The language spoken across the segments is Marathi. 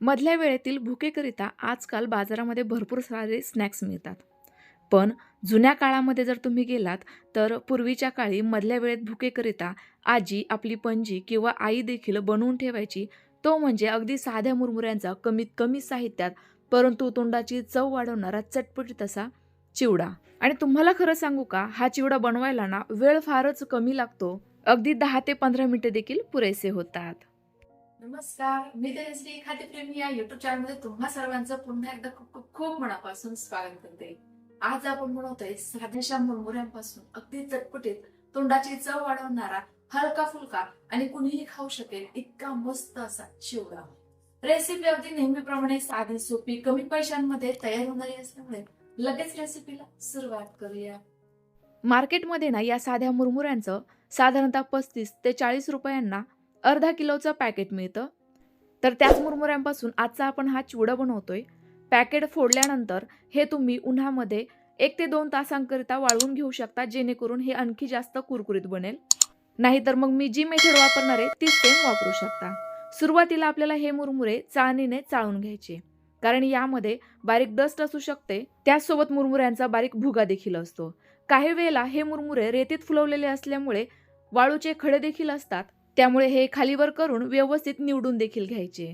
मधल्या वेळेतील भुकेकरिता आजकाल बाजारामध्ये भरपूर सारे स्नॅक्स मिळतात. पण जुन्या काळामध्ये जर तुम्ही गेलात तर पूर्वीच्या काळी मधल्या वेळेत भुकेकरिता आजी आपली पणजी किंवा आई देखील बनवून ठेवायची. तो म्हणजे अगदी साध्या मुरमुऱ्यांचा कमीत कमी साहित्यात परंतु तोंडाची चव वाढवणारा चटपटीत असा चिवडा. आणि तुम्हाला खरं सांगू का हा चिवडा बनवायला ना वेळ फारच कमी लागतो. अगदी दहा ते पंधरा मिनिटं देखील पुरेसे होतात. नमस्कार. मी धनश्री खाद्यप्रेमी या युट्यूब चॅनलमध्ये तुम्हा सर्वांचं पुन्हा एकदा खूप खूप खूप मनापासून स्वागत करते. आज आपण बनवतोय साध्याशा मुरमुऱ्यांपासून अगदी चटपटीत तोंडाची चव वाढवणारा हलका फुलका आणि कुणीही खाऊ शकेल इतका मस्त असा चिवडा. रेसिपी अगदी नेहमीप्रमाणे साधी सोपी कमी पैशांमध्ये तयार होणारी असल्यामुळे लगेच रेसिपीला सुरुवात करूया. मार्केटमध्ये ना या साध्या मुरमुऱ्यांचं साधारणतः पस्तीस ते चाळीस रुपयांना अर्धा किलोचं पॅकेट मिळतं. तर त्याच मुरमुऱ्यांपासून आजचा आपण हा चिवडा बनवतोय. पॅकेट फोडल्यानंतर हे तुम्ही उन्हामध्ये एक ते दोन तासांकरिता वाळवून घेऊ शकता जेणेकरून हे आणखी जास्त कुरकुरीत बनेल. नाहीतर मग मी जी मेथड वापरणार आहे तीच सेम वापरू शकता. सुरुवातीला आपल्याला हे मुरमुरे चाळणीने चाळून घ्यायचे. कारण यामध्ये बारीक डस्ट असू शकते त्याचसोबत मुरमुऱ्यांचा बारीक भुगा देखील असतो. काही वेळेला हे मुरमुरे रेतीत फुलवलेले असल्यामुळे वाळूचे खडे देखील असतात. त्यामुळे हे खालीवर करून व्यवस्थित निवडून देखील घ्यायचे.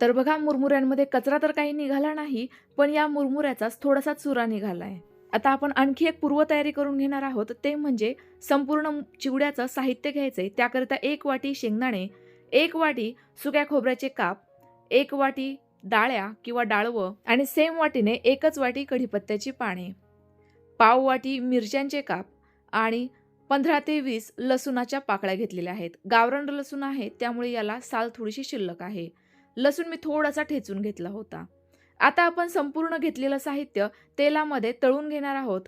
तर बघा मुरमुऱ्यांमध्ये कचरा तर काही निघाला नाही पण या मुरमुऱ्याचाच थोडासा चुरा निघालाय. आता आपण आणखी एक पूर्वतयारी करून घेणार आहोत ते म्हणजे संपूर्ण चिवड्याचं साहित्य घ्यायचंय. त्याकरिता एक वाटी शेंगदाणे एक वाटी सुक्या खोबऱ्याचे काप एक वाटी डाळ्या किंवा डाळवं आणि सेम वाटीने एकच वाटी कढीपत्त्याची पाने पाव वाटी मिरच्यांचे काप आणि पंधरा ते वीस लसूणाच्या पाकळ्या घेतलेल्या आहेत. गावरण लसूण आहे त्यामुळे याला साल थोडीशी शिल्लक आहे. लसूण मी थोडासा ठेचून घेतला होता. आता आपण संपूर्ण घेतलेलं साहित्य तेलामध्ये तळून घेणार आहोत.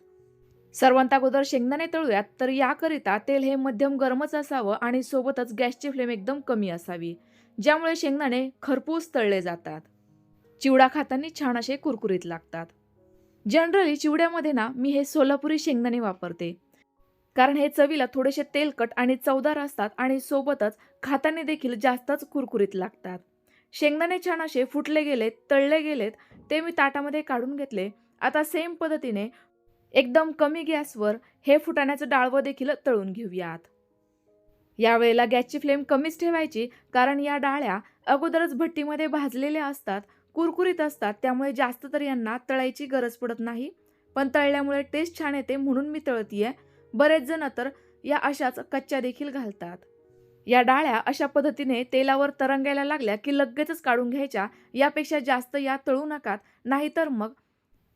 सर्वांत अगोदर शेंगदाणे तळूयात तर याकरिता तेल हे मध्यम गरमच असावं आणि सोबतच गॅसची फ्लेम एकदम कमी असावी ज्यामुळे शेंगदाणे खरपूस तळले जातात. चिवडा खाताना छान असे कुरकुरीत लागतात. जनरली चिवड्यामध्ये ना मी हे सोलापुरी शेंगदाणे वापरते. कारण हे चवीला थोडेसे तेलकट आणि चवदार असतात आणि सोबतच खाताने देखील जास्तच कुरकुरीत लागतात. शेंगदाणे छान असे फुटले गेलेत तळले गेलेत ते मी ताटामध्ये काढून घेतले. आता सेम पद्धतीने एकदम कमी गॅसवर हे फुटाण्याचं डाळवं देखील तळून घेऊयात. यावेळेला गॅसची फ्लेम कमीच ठेवायची कारण या डाळ्या अगोदरच भट्टीमध्ये भाजलेल्या असतात कुरकुरीत असतात त्यामुळे जास्त तर यांना तळायची गरज पडत नाही. पण तळल्यामुळे टेस्ट छान येते म्हणून मी तळतीये. बरेच जण तर या अशाच कच्च्या देखील घालतात. या डाळ्या अशा पद्धतीने तेलावर तरंगायला लागल्या की लगेचच काढून घ्यायच्या यापेक्षा जास्त या तळू नकात नाहीतर मग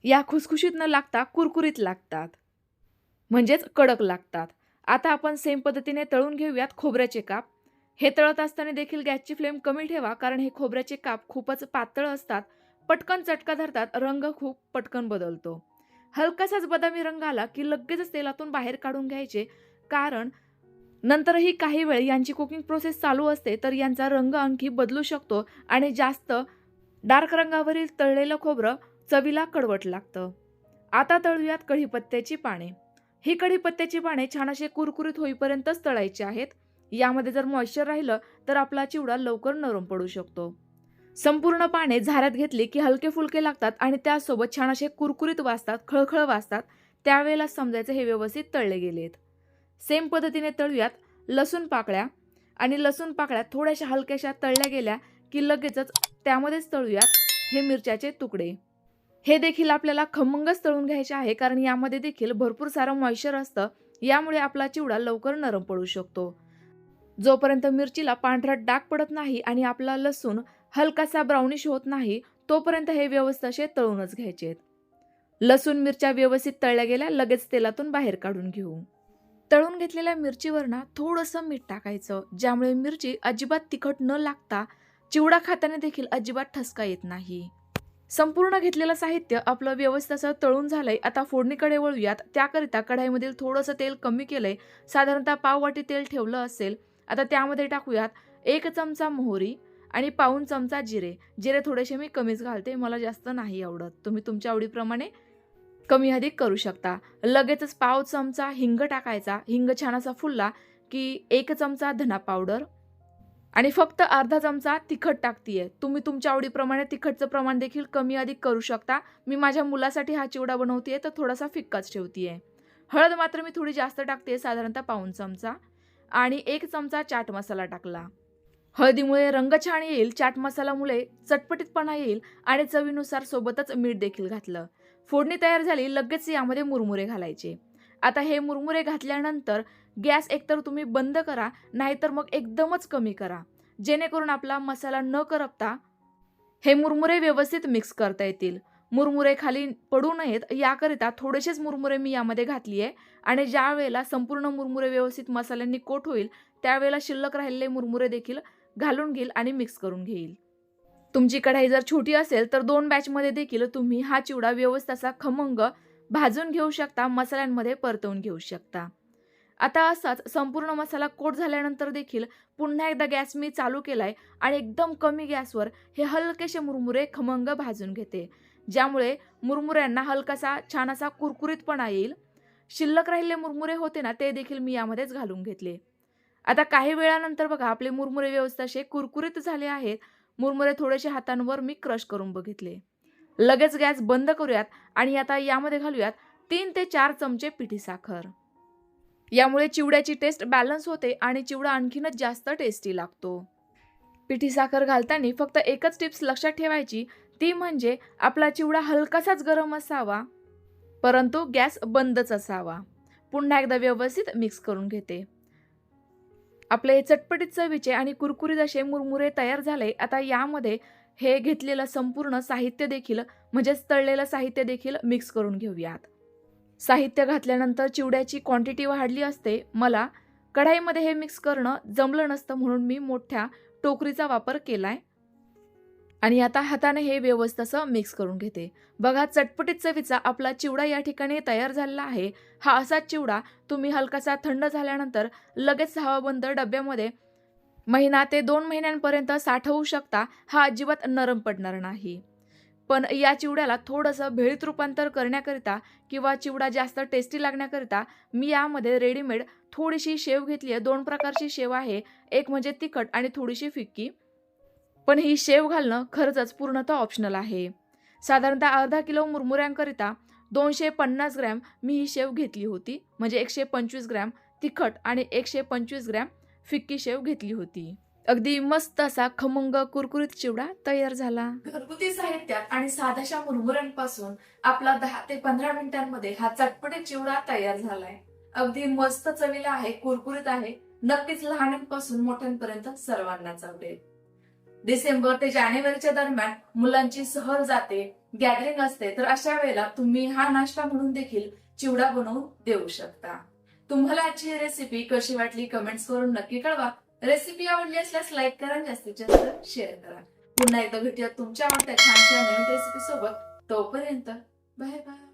या खुसखुशीत न लागता कुरकुरीत लागतात. म्हणजेच कडक लागतात. आता आपण सेम पद्धतीने तळून घेऊयात खोबऱ्याचे काप. हे तळत असताना देखील गॅसची फ्लेम कमी ठेवा कारण हे खोबऱ्याचे काप खूपच पातळ असतात. पटकन चटका धरतात रंग खूप पटकन बदलतो. हलकासाच बदामी रंग आला की लगेचच तेलातून बाहेर काढून घ्यायचे. कारण नंतरही काही वेळ यांची कुकिंग प्रोसेस चालू असते तर यांचा रंग आणखी बदलू शकतो आणि जास्त डार्क रंगावरील तळलेलं खोबरं चवीला कडवट लागतं. आता तळूयात कढीपत्त्याची पाने. ही कढीपत्त्याची पाने छान असे कुरकुरीत होईपर्यंतच तळायची आहेत. यामध्ये जर मॉइश्चर राहिलं तर आपला चिवडा लवकर नरम पडू शकतो. संपूर्ण पाने झाऱ्यात घेतली की हलके फुलके लागतात आणि त्यासोबत छान असे कुरकुरीत वाजतात खळखळ वाजतात. त्यावेळेला समजायचं हे व्यवस्थित तळले गेले आहेत. सेम पद्धतीने तळूयात. लसूण पाकळ्या. आणि लसूण पाकळ्या थोड्याशा हलक्याशा तळल्या गेल्या की लगेचच त्यामध्येच तळूयात हे मिरच्याचे तुकडे. हे देखील आपल्याला खमंगच तळून घ्यायचे आहे कारण यामध्ये देखील भरपूर सारं मॉइश्चर असतं. यामुळे आपला चिवडा लवकर नरम पडू शकतो. जोपर्यंत मिरचीला पांढरा डाग पडत नाही आणि आपला लसूण हलकासा ब्राउनिश होत नाही तोपर्यंत हे व्यवस्थित असे तळूनच घ्यायचे लसूण मिरच्या व्यवस्थित तळल्या गेल्या लगेच तेलातून बाहेर काढून घेऊ. तळून घेतलेल्या मिरचीवर ना थोडंसं मीठ टाकायचं ज्यामुळे मिरची अजिबात तिखट न लागता चिवडा खाताना देखील अजिबात ठसका येत नाही. संपूर्ण घेतलेलं साहित्य आपलं व्यवस्थित असं तळून झालंय आता फोडणीकडे वळूयात. त्याकरिता कढाईमधील थोडंसं तेल कमी केलंय साधारणतः पाव वाटी तेल ठेवलं असेल आता त्यामध्ये टाकूयात एक चमचा मोहरी आणि पाऊन चमचा जिरे. जिरे थोडेसे मी कमीच घालते मला जास्त नाही आवडत. तुम्ही तुमच्या आवडीप्रमाणे कमी अधिक करू शकता. लगेचच पाव चमचा हिंग टाकायचा. हिंग छान असा फुलला की एक चमचा धना पावडर आणि फक्त अर्धा चमचा तिखट टाकतीये. तुम्ही तुमच्या आवडीप्रमाणे तिखटचं प्रमाण देखील कमी अधिक करू शकता. मी माझ्या मुलासाठी हा चिवडा बनवतेय तर थोडासा फिक्काच ठेवतीये. हळद मात्र मी थोडी जास्त टाकते साधारणतः पाऊन चमचा. आणि एक चमचा चाट मसाला टाकला. हळदीमुळे रंग छान येईल चाट मसालामुळे चटपटीतपणा येईल आणि चवीनुसार सोबतच मीठ देखील घातलं. फोडणी तयार झाली लगेच यामध्ये मुरमुरे घालायचे. आता हे मुरमुरे घातल्यानंतर गॅस एकतर तुम्ही बंद करा नाहीतर मग एकदमच कमी करा. जेणेकरून आपला मसाला न करपता हे मुरमुरे व्यवस्थित मिक्स करता येतील. मुरमुरे खाली पडू नयेत याकरिता थोडेसेच मुरमुरे मी यामध्ये घातली आहे आणि ज्या वेळेला संपूर्ण मुरमुरे व्यवस्थित मसाल्यांनी कोट होईल त्यावेळेला शिल्लक राहिलेले मुरमुरे देखील घालून घेईल आणि मिक्स करून घेईल. तुमची कढाई जर छोटी असेल तर दोन बॅचमध्ये देखील तुम्ही हा चिवडा व्यवस्थित असा खमंग भाजून घेऊ शकता मसाल्यांमध्ये परतवून घेऊ शकता. आता असाच संपूर्ण मसाला कोट झाल्यानंतर देखील पुन्हा एकदा गॅस मी चालू केलाय आणि एकदम कमी गॅसवर हे हलकेसे मुरमुरे खमंग भाजून घेते. ज्यामुळे मुरमुऱ्यांना हलकासा छान असा कुरकुरीतपणा येईल. शिल्लक राहिलेले मुरमुरे होते ना ते देखील मी यामध्येच घालून घेतले. आता काही वेळानंतर बघा आपले मुरमुरे व्यवस्थित असे कुरकुरीत झाले आहेत. मुरमुरे थोडेसे हातांवर मी क्रश करून बघितले. लगेच गॅस बंद करूयात आणि आता यामध्ये घालूयात तीन ते चार चमचे पिठी साखर. यामुळे चिवड्याची टेस्ट बॅलन्स होते आणि चिवडा आणखीनच जास्त टेस्टी लागतो. पिठी साखर घालताना फक्त एकच टिप्स लक्षात ठेवायची ती म्हणजे आपला चिवडा हलकासाच गरम असावा परंतु गॅस बंदच असावा. पुन्हा एकदा व्यवस्थित मिक्स करून घेते. आपले चटपटीत चवीचे आणि कुरकुरीत असे मुरमुरे तयार झाले आता यामध्ये हे घेतलेलं संपूर्ण साहित्य देखील म्हणजेच तळलेलं साहित्य देखील मिक्स करून घेऊयात. साहित्य घातल्यानंतर चिवड्याची क्वांटिटी वाढली असते. मला कढाईमध्ये हे मिक्स करणं जमलं नसतं म्हणून मी मोठ्या टोकरीचा वापर केला आहे आणि आता हाताने हे व्यवस्थित असं मिक्स करून घेते. बघा चटपटीत चवीचा आपला चिवडा या ठिकाणी तयार झालेला आहे. हा असाच चिवडा तुम्ही हलकासा थंड झाल्यानंतर लगेच हवाबंद डब्यामध्ये महिना ते दोन महिन्यांपर्यंत साठवू शकता हा अजिबात नरम पडणार नाही. पण या चिवड्याला थोडंसं भेळीत रूपांतर करण्याकरिता किंवा चिवडा जास्त टेस्टी लागण्याकरिता मी यामध्ये रेडीमेड थोडीशी शेव घेतली आहे. दोन प्रकारची शेव आहे. एक म्हणजे तिखट आणि थोडीशी फिक्की. पण ही शेव घालणं खरंच पूर्णतः ऑप्शनल आहे. साधारणतः अर्धा किलो मुरमुऱ्यांकरिता दोनशे पन्नास ग्रॅम मी ही शेव घेतली होती. म्हणजे एकशे पंचवीस ग्रॅम तिखट आणि एकशे पंचवीस ग्रॅम फिक्की शेव घेतली होती. अगदी मस्त असा खमंग कुरकुरीत चिवडा तयार झाला. घरगुती साहित्यात आणि साध्याशा मुरमुऱ्यांपासून आपला दहा ते पंधरा मिनिटांमध्ये हा चटपटीत चिवडा तयार झालाय. अगदी मस्त चवीला आहे कुरकुरीत आहे. नक्कीच लहानांपासून मोठ्यांपर्यंत सर्वांनाच आवडेल. डिसेंबर ते जानेवारीच्या दरम्यान मुलांची सहल जाते गॅदरिंग असते तर अशा वेळेला तुम्ही हा नाश्ता म्हणून देखील चिवडा बनवून देऊ शकता. तुम्हाला आजची रेसिपी कशी वाटली कमेंट्स करून नक्की कळवा. रेसिपी आवडली असल्यास लाईक करा जास्तीत जास्त शेअर करा. पुन्हा एकदा भेटूया तुमच्या आवडत्या छानशा नवीन रेसिपी सोबत. तोपर्यंत बाय बाय